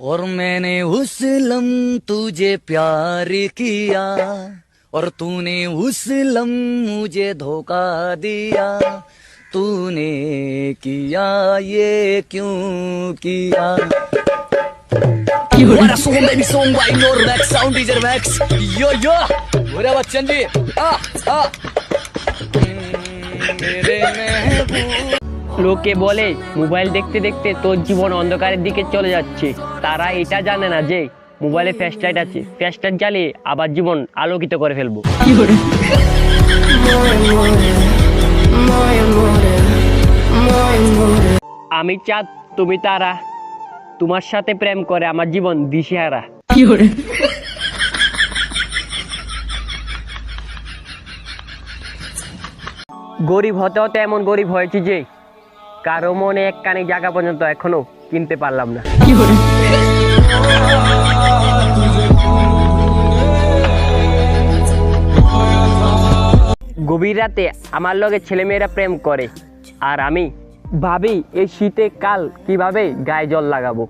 और मैंने उस लम तुझे प्यार किया और तूने उस लम मुझे धोखा दिया। तूने किया ये क्यों किया? बच्चन जी आ, आ। मेरे महबूब লোকে বলে, মোবাইল দেখতে দেখতে তোর জীবন অন্ধকারের দিকে চলে যাচ্ছে। তারা এটা জানে না যে, মোবাইলে ফ্ল্যাশ লাইট আছে। ফ্ল্যাশ লাইট জ্বালিয়ে আবার জীবন আলোকিত করে ফেলব। আমি চাঁদ, তুমি তারা। তোমার সাথে প্রেম করে আমার জীবন দিশেহারা। গরিব হতে হতে এমন গরিব হয়েছি যে কারও মনে এক কানে জায়গা পর্যন্ত এখনও কিনতে পারলাম না। গভীর রাতে আমার লগে ছেলেমেয়েরা প্রেম করে আর আমি ভাবি এই শীতে কাল কীভাবে গায়ে জল লাগাবো?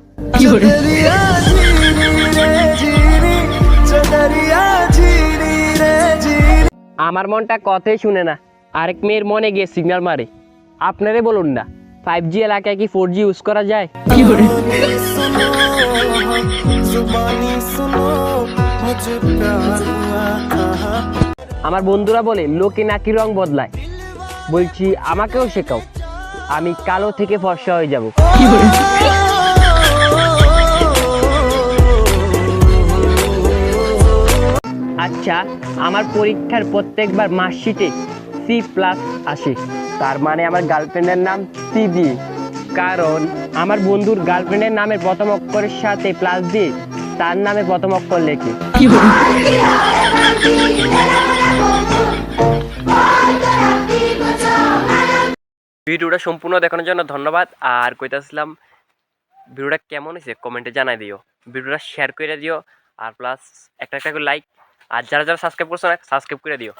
আমার মনটা কথাই শুনে না আরেক মেয়ের মনে গিয়ে সিগন্যাল মারে। আপনারে বলুন না। ফাইভ জি এলাকায় কি ফোর জি ইউজ করা যায়? আমার বন্ধুরা বলে লোকে নাকি রং বদলায়। বলছি আমাকেও শেখাও। আমি কালো থেকে ফর্সা হয়ে যাব। আচ্ছা আমার পরীক্ষার প্রত্যেকবার মার্কশিটে সি প্লাস আসে। তার মানে আমার গার্লফ্রেন্ডের নাম সি দিয়ে কারণ আমার বন্ধুর গার্লফ্রেন্ডের নামের প্রথম অক্ষরের সাথে প্লাস দিয়ে তার নামে প্রথম অক্ষর লেখে। ভিডিওটা সম্পূর্ণ দেখানোর জন্য ধন্যবাদ আর কইতাছিলাম ভিডিওটা কেমন হয়েছে কমেন্টে জানাই দিও। ভিডিওটা শেয়ার করে দিও আর প্লাস একটা একটা করে লাইক আর যারা যারা সাবস্ক্রাইব করছ না সাবস্ক্রাইব করে দিও।